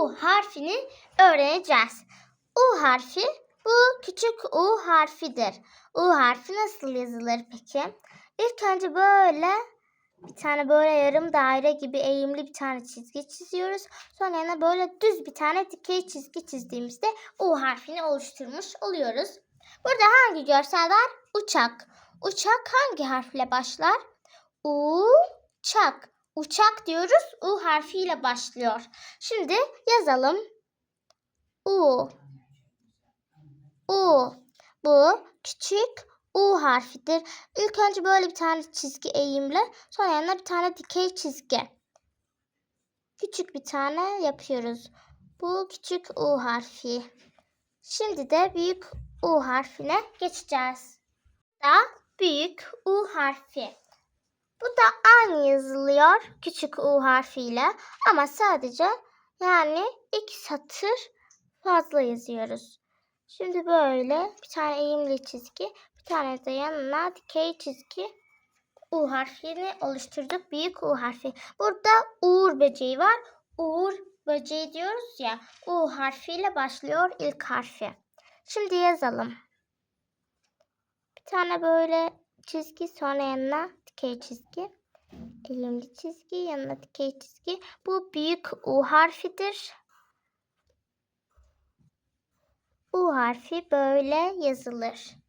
U harfini öğreneceğiz. U harfi bu küçük U harfidir. U harfi nasıl yazılır peki? İlk önce böyle bir tane böyle yarım daire gibi eğimli bir tane çizgi çiziyoruz. Sonra yanına böyle düz bir tane dikey çizgi çizdiğimizde U harfini oluşturmuş oluyoruz. Burada hangi görsel var? Uçak. Uçak hangi harfle başlar? Uçak. Uçak diyoruz. U harfiyle başlıyor. Şimdi yazalım. U. U. Bu küçük U harfidir. İlk önce böyle bir tane çizgi eğimle sonra yanına bir tane dikey çizgi. Küçük bir tane yapıyoruz. Bu küçük U harfi. Şimdi de büyük U harfine geçeceğiz. Da büyük U harfi. Bu da aynı yazılıyor küçük U harfiyle ama sadece yani iki satır fazla yazıyoruz. Şimdi böyle bir tane eğimli çizgi, bir tane de yanına dikey çizgi U harfini oluşturduk. Büyük U harfi. Burada Uğur böceği var. Uğur böceği diyoruz ya. U harfiyle başlıyor ilk harfi. Şimdi yazalım. Bir tane böyle çizgi sonra yanına dikey çizgi. Eğimli çizgi yanına dikey çizgi. Bu büyük U harfidir. U harfi böyle yazılır.